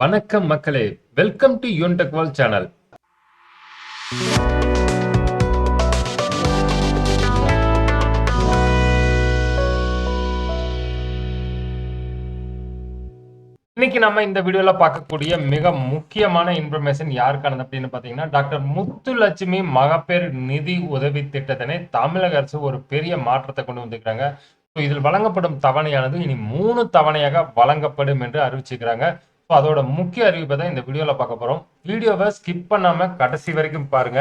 வணக்கம் மக்களே. Welcome to Yuntech world channel இன்னைக்கு நம்ம இந்த வீடியோல பார்க்கக்கூடிய மிக முக்கியமான இன்ஃபர்மேஷன் யாருக்கானது அப்படின்னு பாத்தீங்கன்னா டாக்டர் முத்துலட்சுமி மகப்பேறு நிதி உதவி திட்டத்தினை தமிழக அரசு ஒரு பெரிய மாற்றத்தை கொண்டு வந்திருக்கிறாங்க. ஸோ இதில் வழங்கப்படும் தவணையானது இனி மூணு தவணையாக வழங்கப்படும் என்று அறிவிச்சிருக்கிறாங்க. ஸோ அதோட முக்கிய அறிவிப்பை தான் இந்த வீடியோவில் பார்க்க போகிறோம் வீடியோவை ஸ்கிப் பண்ணாமல் கடைசி வரைக்கும் பாருங்க.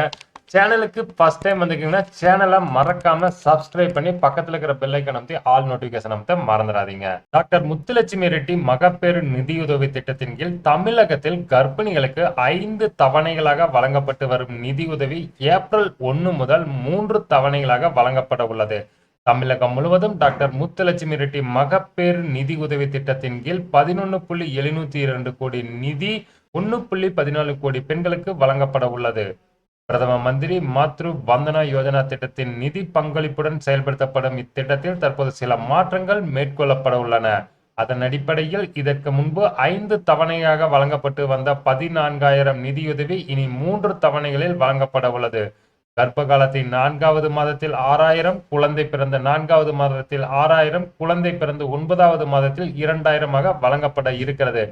சேனலுக்கு ஃபர்ஸ்ட் டைம் வந்திருக்கீங்கன்னா சேனலை மறக்காம சப்ஸ்கிரைப் பண்ணி பக்கத்தில் இருக்கிற பெல்லைக்கன் அமைத்து ஆல் நோட்டிஃபிகேஷன் அமைத்த மறந்துடாதீங்க. டாக்டர் முத்துலட்சுமி ரெட்டி மகப்பேறு நிதியுதவி திட்டத்தின் கீழ் தமிழகத்தில் கர்ப்பிணிகளுக்கு ஐந்து தவணைகளாக வழங்கப்பட்டு வரும் நிதியுதவி ஏப்ரல் ஒன்று முதல் மூன்று தவணைகளாக வழங்கப்பட உள்ளது. தமிழகம் முழுவதும் டாக்டர் முத்துலட்சுமி ரெட்டி மகப்பேறு நிதி உதவி திட்டத்தின் கீழ் பதினொன்று புள்ளி எழுநூத்தி இரண்டு கோடி நிதி ஒன்று புள்ளி பதினாலு கோடி பெண்களுக்கு வழங்கப்பட உள்ளது. பிரதம மந்திரி மாத்ரு வந்தனா யோஜனா திட்டத்தின் நிதி பங்களிப்புடன் செயல்படுத்தப்படும் இத்திட்டத்தில் தற்போது சில மாற்றங்கள் மேற்கொள்ளப்பட உள்ளன. அதன் அடிப்படையில் இதற்கு முன்பு ஐந்து தவணையாக வழங்கப்பட்டு வந்த பதினான்காயிரம் நிதியுதவி இனி மூன்று தவணைகளில் வழங்கப்பட உள்ளது. கர்ப்ப காலத்தின் நான்காவது மாதத்தில் ஆறாயிரம் குழந்தை பிறந்த நான்காவது மாதத்தில் ஆறாயிரம் குழந்தை பிறந்து ஒன்பதாவது மாதத்தில் இரண்டாயிரமாக வழங்கப்பட இருக்கிறது.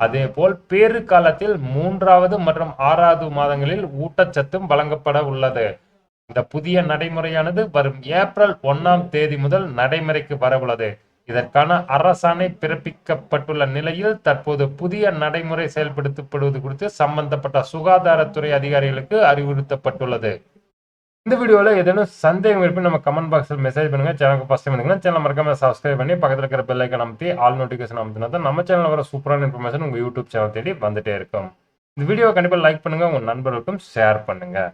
அதேபோல் பேறு காலத்தில் மூன்றாவது மற்றும் ஆறாவது மாதங்களில் ஊட்டச்சத்தும் வழங்கப்பட உள்ளது. இந்த புதிய நடைமுறையானது வரும் ஏப்ரல் ஒன்னாம் தேதி முதல் நடைமுறைக்கு வரவுள்ளது. இதற்கான அரசாணை பிறப்பிக்கப்பட்டுள்ள நிலையில் தற்போது புதிய நடைமுறை செயல்படுத்தப்படுவது குறித்து சம்பந்தப்பட்ட சுகாதாரத்துறை அதிகாரிகளுக்கு அறிவுறுத்தப்பட்டுள்ளது. இந்த வீடியோவில் ஏதேனும் சந்தேகம் இருப்பின் நம்ம கமெண்ட் பாக்ஸில் மெசேஜ் பண்ணுங்கள் சேனலுக்கு ஃபஸ்ட் டைம் வந்துங்க சேனல் மறக்காம சப்ஸ்கிரைப் பண்ணி பக்கத்தில் இருக்கிற பெல்லைக்கன் அமைத்தி ஆல் நோட்டிஃபிகேஷன் அமைத்தினா தான் நம்ம சேனலில் வர சூப்பரான இன்ஃபர்மேஷன் உங்கள் யூடியூப் சேனல் தேடி வந்துட்டே இருக்கும். இந்த வீடியோவை கண்டிப்பாக லைக் பண்ணுங்கள் உங்கள் நண்பர்களுக்கும் ஷேர் பண்ணுங்கள்